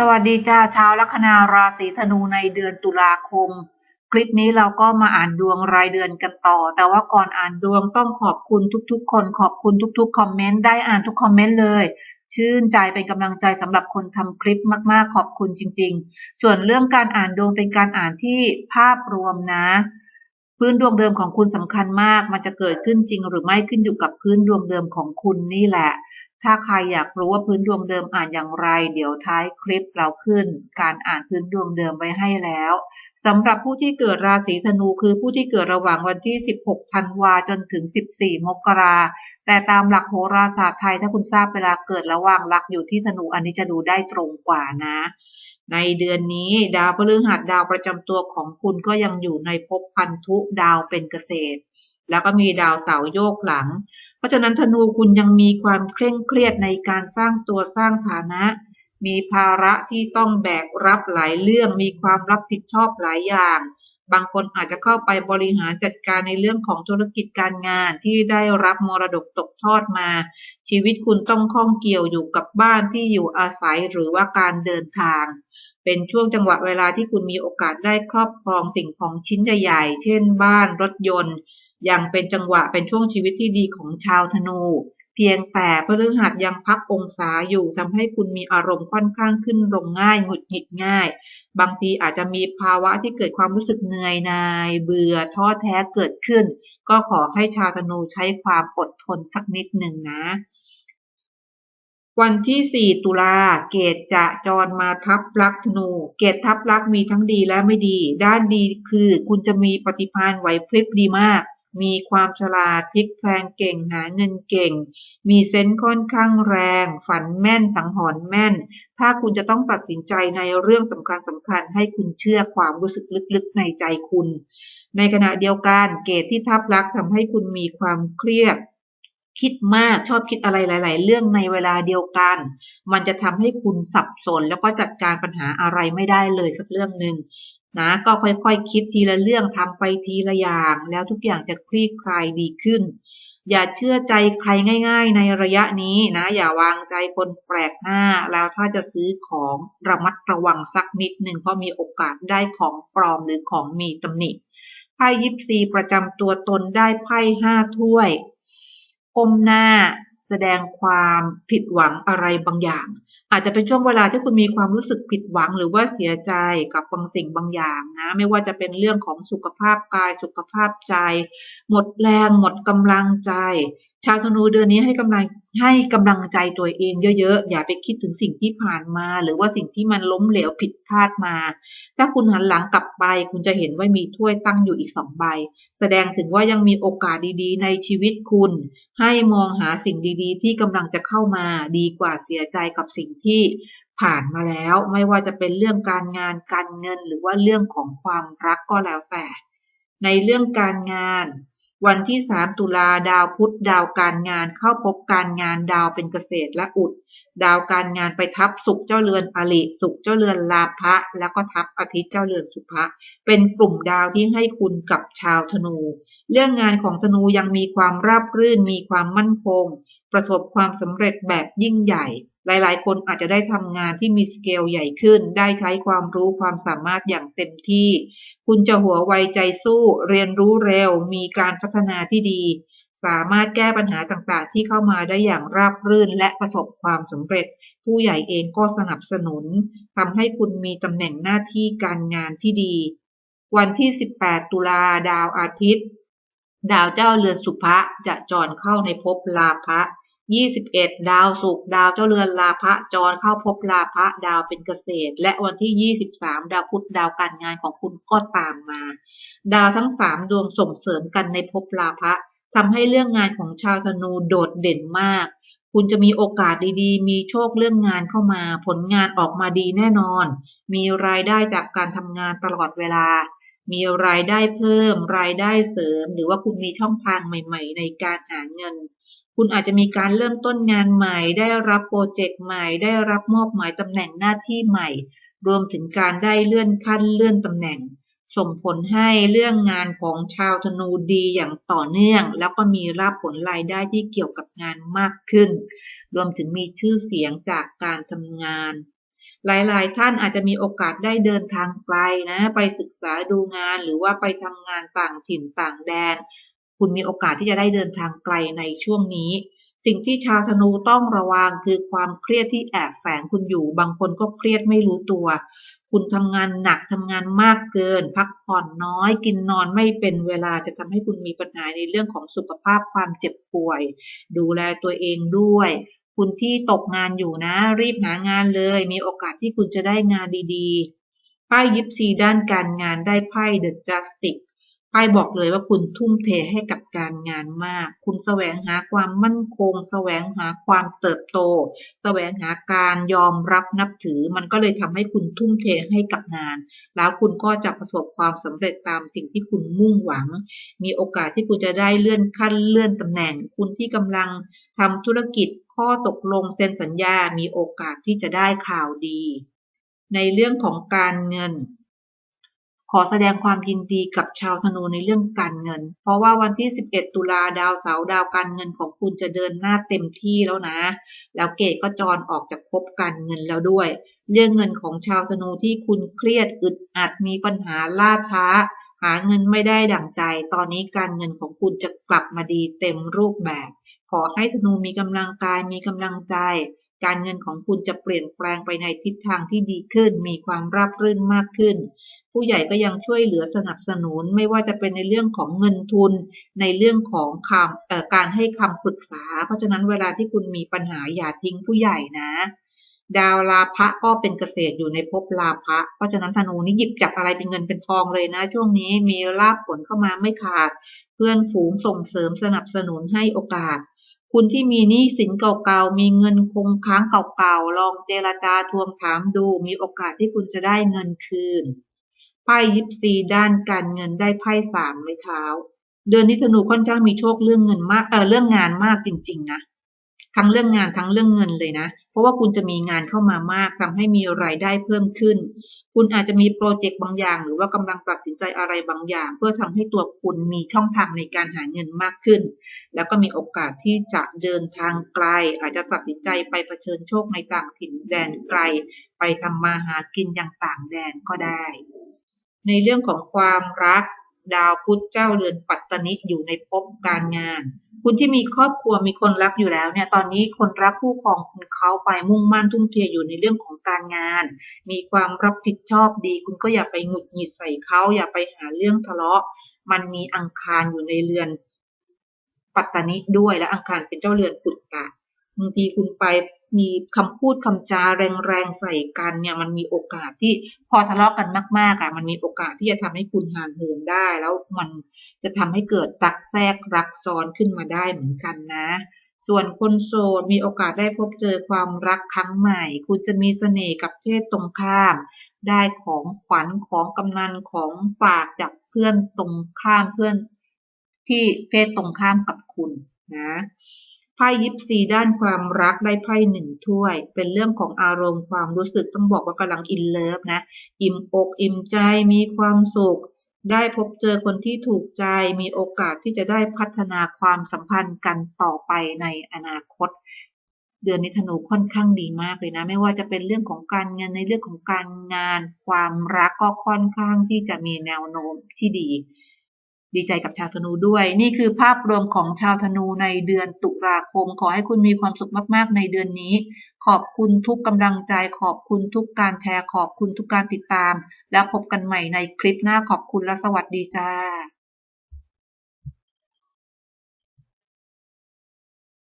สวัสดีจ้าชาวลัคนาราศีธนูในเดือนตุลาคม คลิปนี้เราก็มาอ่านดวงรายเดือนกันต่อ แต่ว่าก่อนอ่านดวงต้องขอบคุณทุกๆ คนขอบคุณทุกๆคอมเมนต์ได้อ่านทุกคอมเมนต์เลย ชื่นใจเป็นกำลังใจสำหรับคนทำคลิปมากๆ ขอบคุณจริง ๆ ส่วนเรื่องการอ่านดวงเป็นการอ่านที่ภาพรวมนะ พื้นดวงเดิมของคุณสำคัญมาก มันจะเกิดขึ้นจริงหรือไม่ขึ้นอยู่กับพื้นดวงเดิมของคุณนี่แหละ ถ้าใครอยากรู้ว่าพื้นดวงเดิมอ่านอย่างไร เดี๋ยวท้ายคลิปเราขึ้น การอ่านพื้นดวงเดิมไว้ให้แล้วสำหรับผู้ที่เกิดราศีธนูคือผู้ที่เกิดระหว่างวันที่ 16 ธันวาจนถึง 14 มกราแต่ตามหลักโหราศาสตร์ไทยถ้าคุณทราบเวลาเกิดระหว่างหลักอยู่ที่ธนูอันนี้จะดูได้ตรงกว่านะ ในเดือนนี้ดาวพฤหัสดาวประจำตัวของคุณก็ยังอยู่ในภพพันธุดาวเป็นเกษตร แล้วก็มีดาวเสาโยกหลัง เพราะฉะนั้นธนูคุณยังมีความเคร่งเครียดในการสร้างตัวสร้างฐานะ มีภาระที่ต้องแบกรับหลายเรื่องมีความรับผิดชอบหลายอย่าง บางคนอาจจะเข้าไปบริหารจัดการในเรื่องของธุรกิจการงานที่ได้รับมรดกตกทอดมา ชีวิตคุณต้องข้องเกี่ยวอยู่กับบ้านที่อยู่อาศัยหรือว่าการเดินทาง เป็นช่วงจังหวะเวลาที่คุณมีโอกาสได้ครอบครองสิ่งของชิ้นใหญ่ๆ เช่นบ้านรถยนต์ ยังเป็นจังหวะเป็นช่วงชีวิตที่ดีของชาวธนู เพียงแต่พฤหัสยังพักองศาอยู่ทำให้คุณมีอารมณ์ค่อนข้างขึ้นลงง่ายหงุดหงิดง่าย บางทีอาจจะมีภาวะที่เกิดความรู้สึกเหนื่อยนาย เบื่อท้อแท้เกิดขึ้น ก็ขอให้ชาวธนูใช้ความอดทนสักนิดหนึ่งนะวันที่ 4 ตุลา เกตจะจรมาทับลักธนู เกตทับลักมีทั้งดีและไม่ดี ด้านดีคือคุณจะมีปฏิภาณไหวพริบดีมาก มีความฉลาดพลิกแพลงเก่งหาเงินเก่ง มีเซนส์ค่อนข้างแรง ฝันแม่นสังหรณ์แม่น ถ้าคุณจะต้องตัดสินใจในเรื่องสำคัญสำคัญให้คุณเชื่อความรู้สึกลึกๆในใจคุณ ในขณะเดียวกันเกตที่ทับลักทำให้คุณมีความเครียดคิดมากชอบคิดอะไรหลาย ๆ เรื่องในเวลาเดียวกัน มันจะทำให้คุณสับสน แล้วก็จัดการปัญหาอะไรไม่ได้เลยสักเรื่องหนึ่ง นะก็ค่อยๆคคิดทีละเรื่องทำไปทีละอย่าง แล้วทุกอย่างจะคลี่คลายดีขึ้น อย่าเชื่อใจใครง่าย ๆ ในระยะนี้นะ อย่าวางใจคนแปลกหน้า แล้วถ้าจะซื้อของระมัดระวังสักนิดหนึ่งเพราะมีโอกาสได้ของปลอมหรือของมีตำหนิไพ่ยิปซีประจำตัวตนได้ไพ่ห้าถ้วยก้มหน้าแสดงความผิดหวังอะไรบางอย่าง อาจจะเป็นช่วงเวลาที่คุณมีความรู้สึกผิดหวัง หรือว่าเสียใจกับบางสิ่งบางอย่างนะ ไม่ว่าจะเป็นเรื่องของสุขภาพกายสุขภาพใจ หมดแรงหมดกำลังใจ ชาวธนูเดือนนี้ให้กำลังให้กำลังใจตัวเองเยอะๆ อย่าไปคิดถึงสิ่งที่ผ่านมา หรือว่าสิ่งที่มันล้มเหลวผิดพลาดมา ถ้าคุณหันหลังกลับไป คุณจะเห็นว่ามีถ้วยตั้งอยู่อีกสองใบ แสดงถึงว่ายังมีโอกาสดีๆ ในชีวิตคุณ ให้มองหาสิ่งดีๆ ที่กำลังจะเข้ามาดีกว่าเสียใจกับสิ่งที่ที่ผ่านมาแล้ว ไม่ว่าจะเป็นเรื่องการงานการเงิน หรือว่าเรื่องของความรักก็แล้วแต่ ในเรื่องการงาน วันที่ 3 ตุลาดาวพุธดาวการงานเข้าพบการงานดาวเป็นเกษตรและอุด ดาวการงานไปทับสุขเจ้าเรือนอริสุขเจ้าเรือนลาภะแล้วก็ทับอาทิตย์เจ้าเรือนสุภะเป็นกลุ่มดาวที่ให้คุณกับชาวธนู เรื่องงานของธนูยังมีความราบรื่นมีความมั่นคง ประสบความสำเร็จแบบยิ่งใหญ่ หลายๆ คนอาจจะได้ทำงานที่มีสเกลใหญ่ขึ้น ได้ใช้ความรู้ความสามารถอย่างเต็มที่ คุณจะหัวไวใจสู้ เรียนรู้เร็ว มีการพัฒนาที่ดี สามารถแก้ปัญหาต่างๆ ที่เข้ามาได้อย่างราบรื่นและประสบความสำเร็จ ผู้ใหญ่เองก็สนับสนุนทำให้คุณมีตำแหน่งหน้าที่การงานที่ดี วันที่ 18 ตุลาดาวอาทิตย์ ดาวเจ้าเรือนสุภะจะจรเข้าในภพลาภะ ยี่สิบเอ็ดดาวศุกร์ดาวเจ้าเรือนลาภะจรเข้าพบลาภะดาวเป็นเกษตร และวันที่ยี่สิบสามดาวพุธดาวการงานของคุณก็ตามมา ดาวทั้งสามดวงส่งเสริมกันในภพลาภะทำให้เรื่องงานของชาวธนูโดดเด่นมาก คุณจะมีโอกาสดีๆ มีโชคเรื่องงานเข้ามา ผลงานออกมาดีแน่นอน มีรายได้จากการทำงานตลอดเวลา มีรายได้เพิ่ม รายได้เสริม หรือว่าคุณมีช่องทางใหม่ ๆ ในการหาเงิน คุณอาจจะมีการเริ่มต้นงานใหม่ ได้รับโปรเจกต์ใหม่ ได้รับมอบหมายตำแหน่งหน้าที่ใหม่ รวมถึงการได้เลื่อนขั้นเลื่อนตำแหน่ง ส่งผลให้เรื่องงานของชาวธนูดีอย่างต่อเนื่อง แล้วก็มีรับผลรายได้ที่เกี่ยวกับงานมากขึ้น รวมถึงมีชื่อเสียงจากการทำงาน หลายๆ ท่านอาจจะมีโอกาสได้เดินทางไกลนะ ไปศึกษาดูงานหรือว่าไปทำงานต่างถิ่นต่างแดน คุณมีโอกาสที่จะได้เดินทางไกลในช่วงนี้ สิ่งที่ชาวธนูต้องระวังคือความเครียดที่แอบแฝงคุณอยู่ บางคนก็เครียดไม่รู้ตัว คุณทำงานหนักทำงานมากเกิน พักผ่อนน้อย กินนอนไม่เป็นเวลาจะทำให้คุณมีปัญหาในเรื่องของสุขภาพความเจ็บป่วย ดูแลตัวเองด้วยคุณที่ตกงานอยู่นะ รีบหางานเลย มีโอกาสที่คุณจะได้งานดีๆไพ่ยิปซีด้านการงานได้ไพ่เด ไพ่บอกเลยว่าคุณทุ่มเทให้กับการงานมาก คุณแสวงหาความมั่นคง แสวงหาความเติบโต แสวงหาการยอมรับนับถือ มันก็เลยทำให้คุณทุ่มเทให้กับงาน แล้วคุณก็จะประสบความสำเร็จตามสิ่งที่คุณมุ่งหวัง มีโอกาสที่คุณจะได้เลื่อนขั้นเลื่อนตำแหน่ง คุณที่กำลังทำธุรกิจข้อตกลงเซ็นสัญญา มีโอกาสที่จะได้ข่าวดี ในเรื่องของการเงิน ขอแสดงความยินดีกับชาวธนูในเรื่องการเงิน เพราะว่าวันที่ 11 ตุลาดาวเสาร์ดาวการเงินของคุณจะเดินหน้าเต็มที่แล้วนะ แล้วเกตก็จรออกจากภพการเงินแล้วด้วย เรื่องเงินของชาวธนูที่คุณเครียดอึดอัดมีปัญหาล่าช้า หาเงินไม่ได้ดั่งใจ ตอนนี้การเงินของคุณจะกลับมาดีเต็มรูปแบบ ขอให้ธนูมีกำลังกายมีกำลังใจ การเงินของคุณจะเปลี่ยนแปลงไปในทิศทางที่ดีขึ้น มีความราบรื่นมากขึ้น ผู้ใหญ่ก็ยังช่วยเหลือสนับสนุนไม่ว่าจะเป็นในเรื่องของเงินทุน ในเรื่องของคำการให้คำปรึกษา เพราะฉะนั้นเวลาที่คุณมีปัญหาอย่าทิ้งผู้ใหญ่นะ ดาวลาภะก็เป็นเกษตรอยู่ในภพลาภะเพราะฉะนั้นธนูนี่หยิบจับอะไรเป็นเงินเป็นทองเลยนะ ช่วงนี้มีลาภผลเข้ามาไม่ขาด เพื่อนฝูงส่งเสริมสนับสนุนให้โอกาสคุณที่มีหนี้สินเก่าๆ มีเงินคงค้างเก่าๆ ลองเจรจาทวงถามดู มีโอกาสที่คุณจะได้เงินคืน ไพ่ยิปซีด้านการเงินได้ไพ่สามไม้เท้า เดือนนี้ธนูค่อนข้างมีโชคเรื่องเงินมากเออเรื่องงานมากจริง ๆ นะทั้งเรื่องงานทั้งเรื่องเงินเลยนะ เพราะว่าคุณจะมีงานเข้ามามากทำให้มีรายได้เพิ่มขึ้น คุณอาจจะมีโปรเจกต์บางอย่าง หรือว่ากำลังตัดสินใจอะไรบางอย่าง เพื่อทำให้ตัวคุณมีช่องทางในการหาเงินมากขึ้น แล้วก็มีโอกาสที่จะเดินทางไกล อาจจะตัดสินใจไปเผชิญโชคในต่างถิ่นแดนไกล ไปทำมาหากินอย่างต่างแดนก็ได้ ในเรื่องของความรัก ดาวพุธเจ้าเรือนปัตตนิอยู่ในภพการงาน คุณที่มีครอบครัวมีคนรักอยู่แล้วเนี่ยตอนนี้คนรักคู่ครองคุณเขาไปมุ่งมั่นทุ่มเทอยู่ในเรื่องของการงาน มีความรับผิดชอบดี คุณก็อย่าไปหงุดหงิดใส่เขาอย่าไปหาเรื่องทะเลาะ มันมีอังคารอยู่ในเรือนปัตตนิด้วยและอังคารเป็นเจ้าเรือนปุตตะบางทีคุณไป มีคำพูดคำจาแรงๆใส่กันเนี่ยมันมีโอกาสที่พอทะเลาะกันมากๆอะมันมีโอกาสที่จะทำให้คุณห่างเหินได้ แล้วมันจะทำให้เกิดรักแทรกรักซ้อนขึ้นมาได้เหมือนกันนะ ส่วนคนโสดมีโอกาสได้พบเจอความรักครั้งใหม่ คุณจะมีเสน่ห์กับเพศตรงข้าม ได้ของขวัญของกำนันของฝากจากเพื่อนตรงข้ามเพื่อนที่เพศตรงข้ามกับคุณนะ ไพ่ยิปซีด้านความรักได้ไพ่หนึ่งถ้วย เป็นเรื่องของอารมณ์ความรู้สึกต้องบอกว่ากำลังอินเลิฟนะ อิ่มอกอิ่มใจมีความสุข ได้พบเจอคนที่ถูกใจ มีโอกาสที่จะได้พัฒนาความสัมพันธ์กันต่อไปในอนาคต เดือนนี้ธนูค่อนข้างดีมากเลยนะ ไม่ว่าจะเป็นเรื่องของการเงินในเรื่องของการงาน ความรักก็ค่อนข้างที่จะมีแนวโน้มที่ดี ดีใจกับชาวธนูด้วย นี่คือภาพรวมของชาวธนูในเดือนตุลาคม ขอให้คุณมีความสุขมากๆ ในเดือนนี้ ขอบคุณทุกกำลังใจ ขอบคุณทุกการแชร์ ขอบคุณทุกการติดตาม แล้วพบกันใหม่ในคลิปหน้าขอบคุณและสวัสดีจ้า